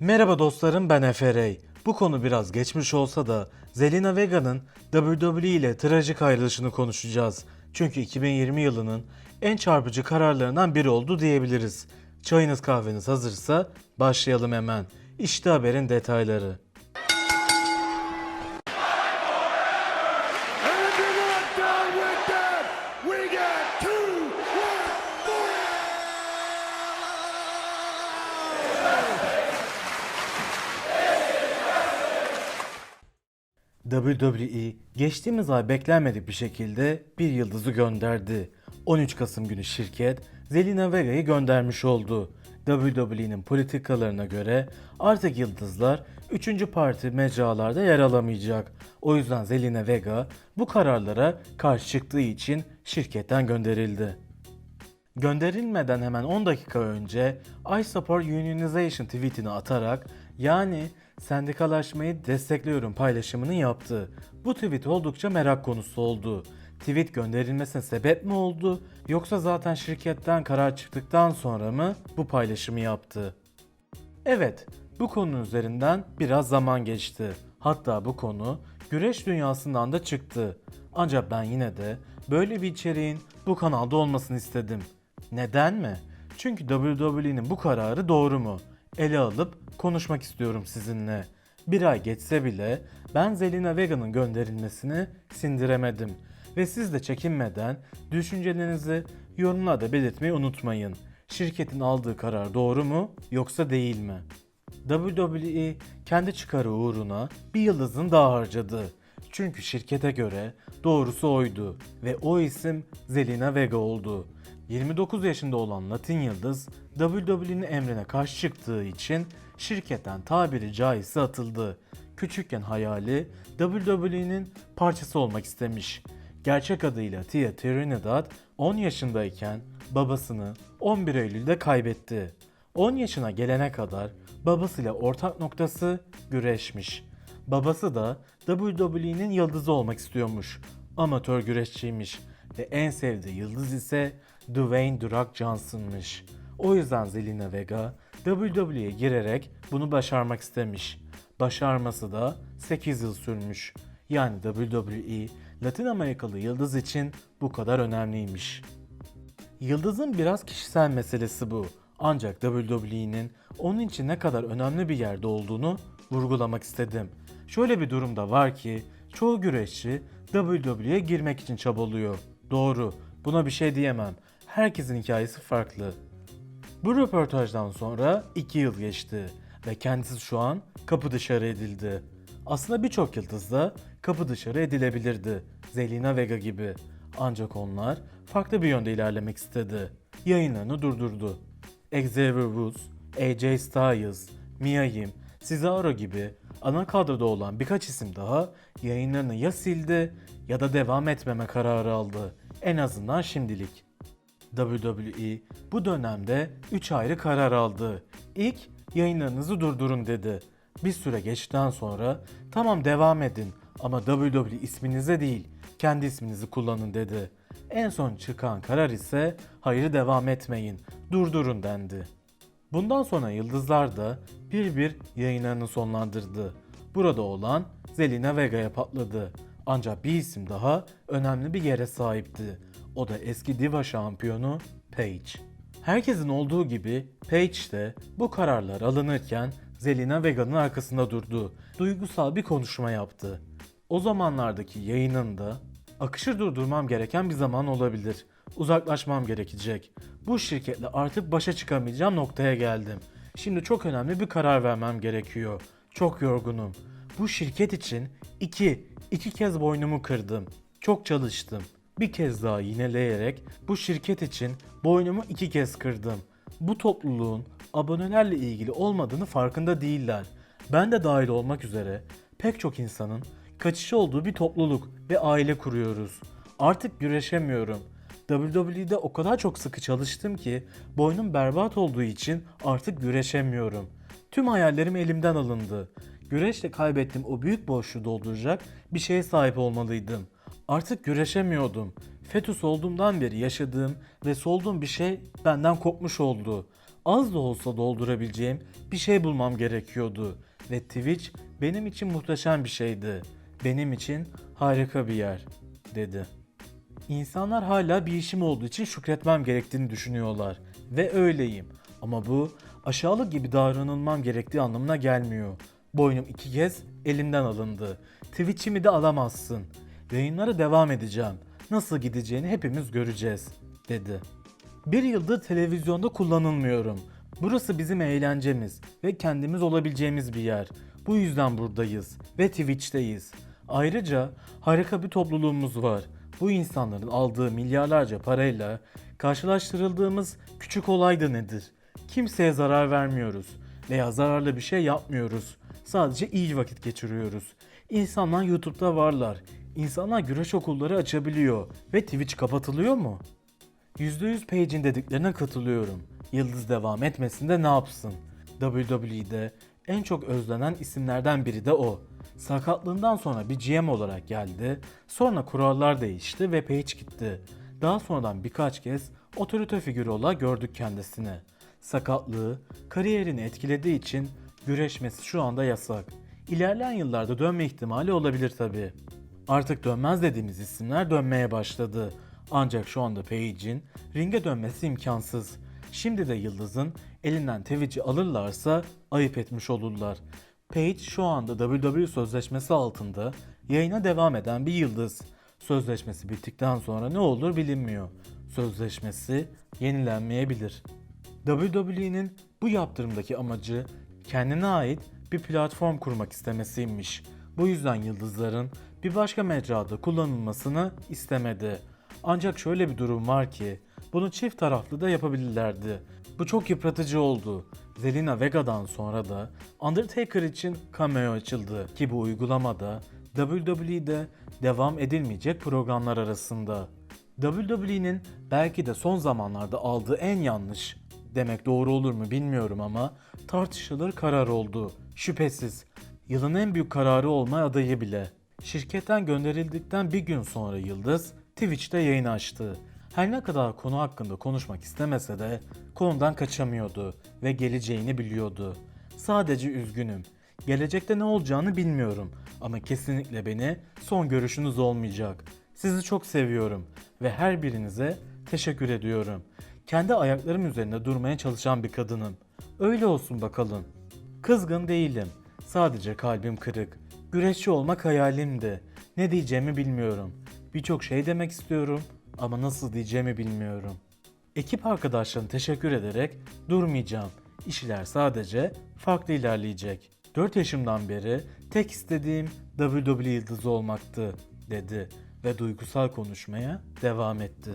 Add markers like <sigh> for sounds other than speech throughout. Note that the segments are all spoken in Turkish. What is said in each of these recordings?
Merhaba dostlarım ben Efe Rey. Bu konu biraz geçmiş olsa da Zelina Vega'nın WWE ile trajik ayrılışını konuşacağız. Çünkü 2020 yılının en çarpıcı kararlarından biri oldu diyebiliriz. Çayınız kahveniz hazırsa başlayalım hemen. İşte haberin detayları. WWE geçtiğimiz ay beklenmedik bir şekilde bir yıldızı gönderdi. 13 Kasım günü şirket Zelina Vega'yı göndermiş oldu. WWE'nin politikalarına göre artık yıldızlar 3. parti mecralarda yer alamayacak. O yüzden Zelina Vega bu kararlara karşı çıktığı için şirketten gönderildi. Gönderilmeden hemen 10 dakika önce I support unionization tweetini atarak yani sendikalaşmayı destekliyorum paylaşımını yaptı. Bu tweet oldukça merak konusu oldu. Tweet gönderilmesine sebep mi oldu yoksa zaten şirketten karar çıktıktan sonra mı bu paylaşımı yaptı? Evet, bu konu üzerinden biraz zaman geçti. Hatta bu konu güreş dünyasından da çıktı. Ancak ben yine de böyle bir içeriğin bu kanalda olmasını istedim. Neden mi? Çünkü WWE'nin bu kararı doğru mu? Ele alıp konuşmak istiyorum sizinle. Bir ay geçse bile ben Zelina Vega'nın gönderilmesini sindiremedim. Ve siz de çekinmeden düşüncelerinizi yorumlarda belirtmeyi unutmayın. Şirketin aldığı karar doğru mu yoksa değil mi? WWE kendi çıkarı uğruna bir yıldızını daha harcadı. Çünkü şirkete göre doğrusu oydu ve o isim Zelina Vega oldu. 29 yaşında olan Latin Yıldız WWE'nin emrine karşı çıktığı için şirketten tabiri caizse atıldı. Küçükken hayali WWE'nin parçası olmak istemiş. Gerçek adıyla Tia Trinidad 10 yaşındayken babasını 11 Eylül'de kaybetti. 10 yaşına gelene kadar babasıyla ortak noktası güreşmiş. Babası da WWE'nin yıldızı olmak istiyormuş. Amatör güreşçiymiş ve en sevdiği yıldız ise Dwayne Rock Johnson'mış. O yüzden Zelina Vega WWE'ye girerek bunu başarmak istemiş. Başarması da 8 yıl sürmüş. Yani WWE Latin Amerikalı yıldız için bu kadar önemliymiş. Yıldızın biraz kişisel meselesi bu. Ancak WWE'nin onun için ne kadar önemli bir yerde olduğunu vurgulamak istedim. Şöyle bir durum da var ki çoğu güreşçi WWE'ye girmek için çabalıyor. Doğru, buna bir şey diyemem. Herkesin hikayesi farklı. Bu röportajdan sonra 2 yıl geçti ve kendisi şu an kapı dışarı edildi. Aslında birçok yıldız da kapı dışarı edilebilirdi. Zelina Vega gibi. Ancak onlar farklı bir yönde ilerlemek istedi. Yayınlarını durdurdu. Xavier Woods, AJ Styles, Mia Yim, Cesaro gibi ana kadroda olan birkaç isim daha yayınlarını ya sildi ya da devam etmeme kararı aldı. En azından şimdilik. WWE bu dönemde 3 ayrı karar aldı. İlk yayınlarınızı durdurun dedi. Bir süre geçtikten sonra tamam devam edin ama WWE isminize değil kendi isminizi kullanın dedi. En son çıkan karar ise hayır devam etmeyin durdurun dendi. Bundan sonra yıldızlar da bir bir yayınlarını sonlandırdı. Burada olan Zelina Vega'ya patladı. Ancak bir isim daha önemli bir yere sahipti. O da eski Diva şampiyonu Paige. Herkesin olduğu gibi Paige de bu kararlar alınırken Zelina Vega'nın arkasında durdu. Duygusal bir konuşma yaptı. O zamanlardaki yayınında akışı durdurmam gereken bir zaman olabilir. Uzaklaşmam gerekecek. Bu şirketle artık başa çıkamayacağım noktaya geldim. Şimdi çok önemli bir karar vermem gerekiyor. Çok yorgunum. Bu şirket için iki, iki kez boynumu kırdım. Çok çalıştım. Bir kez daha yineleyerek bu şirket için boynumu iki kez kırdım. Bu topluluğun abonelerle ilgili olmadığını farkında değiller. Ben de dahil olmak üzere pek çok insanın kaçışı olduğu bir topluluk ve aile kuruyoruz. Artık güreşemiyorum. WWE'de o kadar çok sıkı çalıştım ki boynum berbat olduğu için artık güreşemiyorum. Tüm hayallerim elimden alındı. Güreşle kaybettiğim o büyük boşluğu dolduracak bir şeye sahip olmalıydım. Artık güreşemiyordum. Fetüs olduğumdan beri yaşadığım ve solduğum bir şey benden kopmuş oldu. az da olsa doldurabileceğim bir şey bulmam gerekiyordu. Ve Twitch benim için muhteşem bir şeydi. Benim için harika bir yer, dedi. İnsanlar hala bir işim olduğu için şükretmem gerektiğini düşünüyorlar. Ve öyleyim. Ama bu aşağılık gibi davranılmam gerektiği anlamına gelmiyor. Boynum iki kez elimden alındı. Twitch'imi de alamazsın. Yayınlara devam edeceğim. Nasıl gideceğini hepimiz göreceğiz, dedi. Bir yıldır televizyonda kullanılmıyorum. Burası bizim eğlencemiz ve kendimiz olabileceğimiz bir yer. Bu yüzden buradayız ve Twitch'teyiz. Ayrıca harika bir topluluğumuz var. Bu insanların aldığı milyarlarca parayla karşılaştırıldığımız küçük olay da nedir? Kimseye zarar vermiyoruz veya zararlı bir şey yapmıyoruz. Sadece iyi vakit geçiriyoruz. İnsanlar YouTube'da varlar. İnsanlar güreş okulları açabiliyor ve Twitch kapatılıyor mu? %100 Page'in dediklerine katılıyorum. Yıldız devam etmesinde ne yapsın? WWE'de en çok özlenen isimlerden biri de o. Sakatlığından sonra bir GM olarak geldi, sonra kurallar değişti ve Page gitti. Daha sonradan birkaç kez otorite figürü olarak gördük kendisini. Sakatlığı kariyerini etkilediği için güreşmesi şu anda yasak. İlerleyen yıllarda dönme ihtimali olabilir tabi. Artık dönmez dediğimiz isimler dönmeye başladı. Ancak şu anda Page'in ringe dönmesi imkansız. Şimdi de Yıldız'ın elinden Twitch'i alırlarsa ayıp etmiş olurlar. Page şu anda WWE sözleşmesi altında yayına devam eden bir yıldız. Sözleşmesi bittikten sonra ne olur bilinmiyor. Sözleşmesi yenilenmeyebilir. WWE'nin bu yaptırımdaki amacı kendine ait bir platform kurmak istemesiymiş. Bu yüzden yıldızların bir başka mecrada kullanılmasını istemedi. Ancak şöyle bir durum var ki bunu çift taraflı da yapabilirlerdi. Bu çok yıpratıcı oldu. Zelina Vega'dan sonra da Undertaker için cameo açıldı ki bu uygulamada WWE'de devam edilmeyecek programlar arasında. WWE'nin belki de son zamanlarda aldığı en yanlış demek doğru olur mu bilmiyorum ama tartışılır karar oldu. Şüphesiz yılın en büyük kararı olma adayı bile. Şirketten gönderildikten bir gün sonra Yıldız Twitch'te yayın açtı. Her ne kadar konu hakkında konuşmak istemese de konudan kaçamıyordu ve geleceğini biliyordu. Sadece üzgünüm. Gelecekte ne olacağını bilmiyorum ama kesinlikle beni son görüşünüz olmayacak. Sizi çok seviyorum ve her birinize teşekkür ediyorum. Kendi ayaklarım üzerinde durmaya çalışan bir kadınım. Öyle olsun bakalım. Kızgın değilim. Sadece kalbim kırık. Güreşçi olmak hayalimdi. Ne diyeceğimi bilmiyorum. Birçok şey demek istiyorum ama nasıl diyeceğimi bilmiyorum. Ekip arkadaşlarına teşekkür ederek durmayacağım. İşler sadece farklı ilerleyecek. 4 yaşımdan beri tek istediğim WWE yıldızı olmaktı dedi ve duygusal konuşmaya devam etti.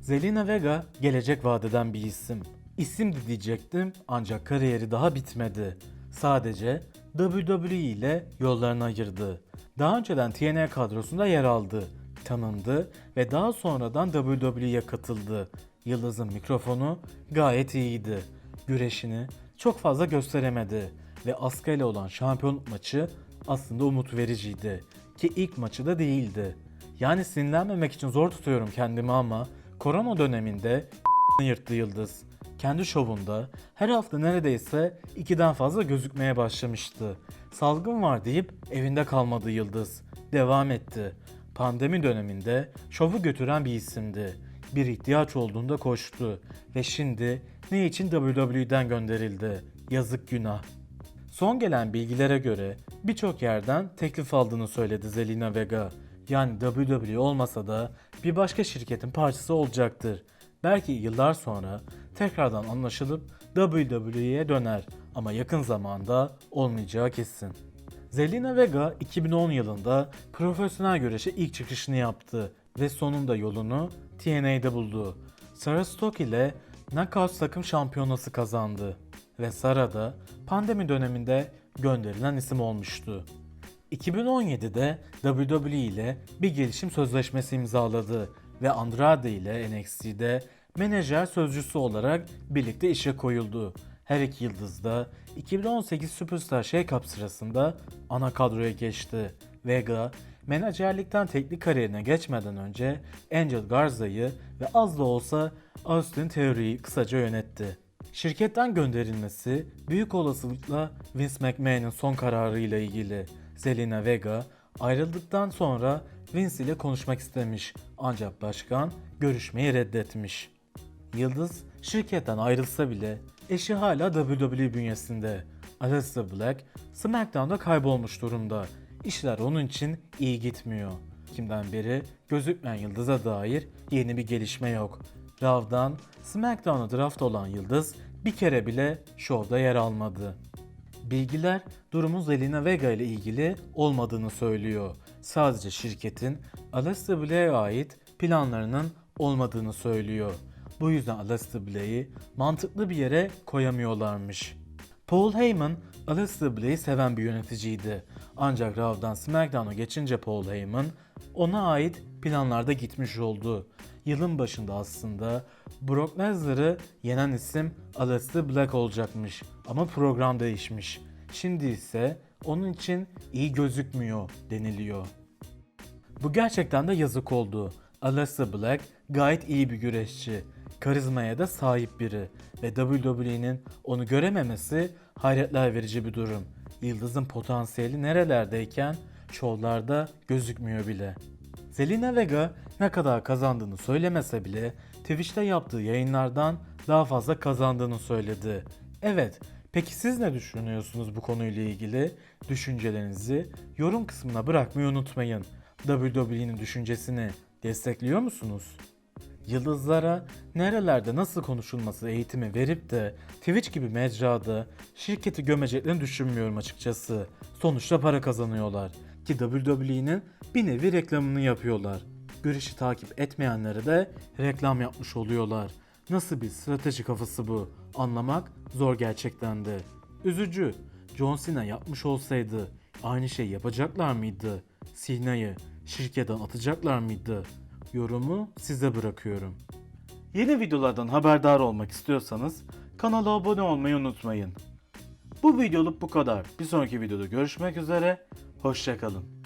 Zelina Vega gelecek vadeden bir isim. İsimdi diyecektim ancak kariyeri daha bitmedi. Sadece WWE ile yollarını ayırdı. Daha önceden TNA kadrosunda yer aldı, tanındı ve daha sonradan WWE'ye katıldı. Yıldız'ın mikrofonu gayet iyiydi. Güreşini çok fazla gösteremedi ve Asuka ile olan şampiyonluk maçı aslında umut vericiydi ki ilk maçı da değildi. Yani sinirlenmemek için zor tutuyorum kendimi ama korona döneminde <laughs> yırttı Yıldız. Kendi şovunda her hafta neredeyse ikiden fazla gözükmeye başlamıştı. Salgın var deyip evinde kalmadı Yıldız. Devam etti. Pandemi döneminde şovu götüren bir isimdi. Bir ihtiyaç olduğunda koştu ve şimdi ne için WWE'den gönderildi? Yazık günah. Son gelen bilgilere göre birçok yerden teklif aldığını söyledi Zelina Vega. Yani WWE olmasa da bir başka şirketin parçası olacaktır. Belki yıllar sonra tekrardan anlaşılıp WWE'ye döner ama yakın zamanda olmayacağı kesin. Zelina Vega 2010 yılında profesyonel güreşe ilk çıkışını yaptı ve sonunda yolunu TNA'de buldu. Sarah Stock ile Knockout takım şampiyonası kazandı ve Sarah da pandemi döneminde gönderilen isim olmuştu. 2017'de WWE ile bir gelişim sözleşmesi imzaladı ve Andrade ile NXT'de menajer sözcüsü olarak birlikte işe koyuldu. Her iki yıldız da 2018 Superstar Shake-Up sırasında ana kadroya geçti. Vega, menajerlikten teknik kariyerine geçmeden önce Angel Garza'yı ve az da olsa Austin Theory'yi kısaca yönetti. Şirketten gönderilmesi büyük olasılıkla Vince McMahon'ın son kararıyla ilgili. Zelina Vega ayrıldıktan sonra Vince ile konuşmak istemiş ancak başkan görüşmeyi reddetmiş. Yıldız şirketten ayrılsa bile eşi hala WWE bünyesinde. Aleister Black SmackDown'da kaybolmuş durumda. İşler onun için iyi gitmiyor. Kimden beri gözükmeyen Yıldız'a dair yeni bir gelişme yok. Raw'dan SmackDown'a draft olan Yıldız bir kere bile şovda yer almadı. Bilgiler durumun Zelina Vega ile ilgili olmadığını söylüyor. Sadece şirketin Aleister Black'e ait planlarının olmadığını söylüyor. Bu yüzden Aleister Black'i mantıklı bir yere koyamıyorlarmış. Paul Heyman, Aleister Black'i seven bir yöneticiydi. Ancak Raw'dan SmackDown'a geçince Paul Heyman ona ait planlarda gitmiş oldu. Yılın başında aslında Brock Lesnar'ı yenen isim Aleister Black olacakmış ama program değişmiş. Şimdi ise onun için iyi gözükmüyor deniliyor. Bu gerçekten de yazık oldu. Aleister Black gayet iyi bir güreşçi. Karizmaya da sahip biri ve WWE'nin onu görememesi hayretler verici bir durum. Yıldızın potansiyeli nerelerdeyken şovlarda gözükmüyor bile. Zelina Vega ne kadar kazandığını söylemese bile Twitch'te yaptığı yayınlardan daha fazla kazandığını söyledi. Evet, peki siz ne düşünüyorsunuz bu konuyla ilgili? Düşüncelerinizi yorum kısmına bırakmayı unutmayın. WWE'nin düşüncesini destekliyor musunuz? Yıldızlara nerelerde nasıl konuşulması eğitimi verip de Twitch gibi mecrada şirketi gömeceklerini düşünmüyorum açıkçası. Sonuçta para kazanıyorlar ki WWE'nin bir nevi reklamını yapıyorlar. Güreşi takip etmeyenlere de reklam yapmış oluyorlar. Nasıl bir strateji kafası bu? Anlamak zor gerçekten de. Üzücü. John Cena yapmış olsaydı aynı şey yapacaklar mıydı? Cena'yı şirketten atacaklar mıydı? Yorumu size bırakıyorum. Yeni videolardan haberdar olmak istiyorsanız kanala abone olmayı unutmayın. Bu videoluk bu kadar. Bir sonraki videoda görüşmek üzere. Hoşçakalın.